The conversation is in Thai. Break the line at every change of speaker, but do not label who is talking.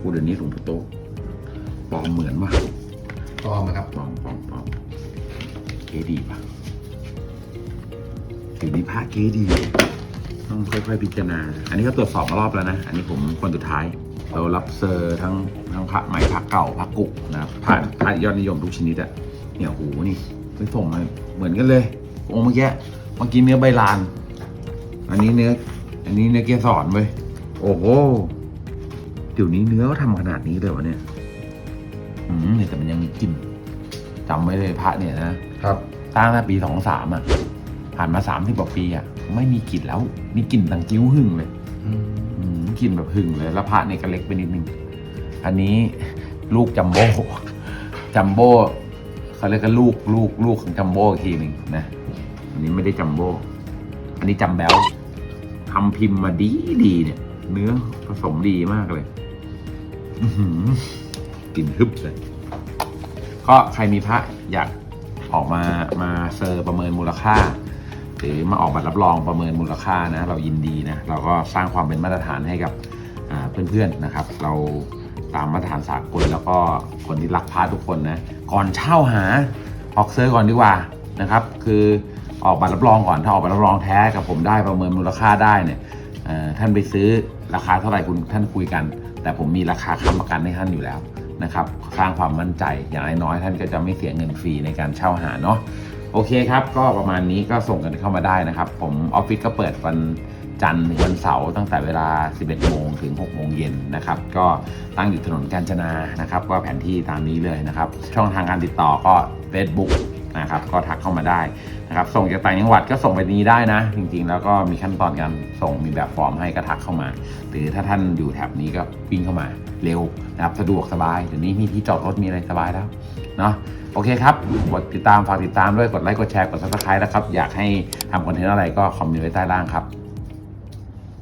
กูเดี๋ยวนี้หลวงพ่อโตปลอมเหมือนว่ะ
ปลอมนะครับ
ปลอมปลอมปลอมเกดีป่ะถึงนี้พระเกดี ต้องค่อยๆพิจารณา อันนี้ก็ตรวจสอบมารอบแล้วนะ อันนี้ผมคนสุดท้าย เรารับเซอร์ทั้งทั้งพระใหม่พระเก่าพระกุนะครับพระพระยอดนิยมทุกชนิดอะเนี่ยโหนี่ไปส่งมาเหมือนกันเลยองค์เมื่อกี้เมื่อกี้เนื้อใบลาน อันนี้เนื้อ อันนี้เนื้อเกสรเว้ยโอ้โห เดี๋ยวนี้เนื้อเขาทำขนาดนี้เลยวะเนี่ย อืมเนี่ยแต่มันยังมีกลิ่นจำไว้เลยพระเนี่ยนะ
ครับ
ตั้งแต่ปีสองสามอะ ผ่านมาสามสิบกว่าปีอะ ไม่มีกลิ่นแล้ว นี่กลิ่นตังกิ้วหึ่งเลย
อืม
อืมกลิ่นแบบหึ่งเลย แล้วพระเนี่ยก็เล็กไปนิดนึง อันนี้ลูกจัมโบ้จัมโบ้เขาเรียกกันลูกลูกลูกของจัมโบ้อีกทีหนึ่งนะ อันนี้ไม่ได้จัมโบ้อันนี้จัมแบลทำพิมพ์มาดีดีเนี่ย เนื้อผสมดีมากเลยกลิ่นฮึบเลย ก็ใครมีพระอยากออกมามาเซอร์ประเมินมูลค่า หรือมาออกบัตรรับรองประเมินมูลค่านะ เรายินดีนะ เราก็สร้างความเป็นมาตรฐานให้กับเพื่อนๆนะครับ เราตามมาตรฐานสากลแล้วก็คนที่รักพระทุกคนนะ ก่อนเช่าหาออกเซอร์ก่อนดีกว่านะครับ คือออกบัตรรับรองก่อนถ้าออกบัตรรับรองแท้กับผมได้ประเมินมูลค่าได้เนี่ยท่านไปซื้อ ราคาเท่าไหร่คุณท่านคุยกัน แต่ผมมีราคาค้ำประกันให้ท่านอยู่แล้วนะครับสร้างความมั่นใจอย่างน้อยๆท่านก็จะไม่เสียเงินฟรีในการเช่าหาเนาะโอเคครับ ก็ประมาณนี้ก็ส่งกันเข้ามาได้นะครับ ผมออฟฟิศก็เปิดวันจันทร์ถึงวันเสาร์ตั้งแต่เวลา 11 โมงถึง 6 โมงเย็นนะครับ ก็ตั้งอยู่ถนนกาญจนานะครับ ก็แผนที่ตามนี้เลยนะครับ ช่องทางการติดต่อก็ Facebook นะครับ ก็ทักเข้ามาได้ นะครับส่งจากต่างจังหวัดก็ส่งไปนี้ได้นะ จริงๆ แล้วก็มีขั้นตอนการส่งมีแบบฟอร์มให้กระทักเข้ามา หรือถ้าท่านอยู่แถบนี้ก็วิ่งเข้ามาเร็วนะครับสะดวกสบายเดี๋ยวนี้มีที่จอดรถมีอะไรสบายแล้วเนาะโอเคครับกดติดตามฝากติดตามด้วยกดไลค์กดแชร์กด subscribe นะครับ อยากให้ทำคอนเทนต์อะไรก็คอมเมนต์ไว้ใต้ล่างครับ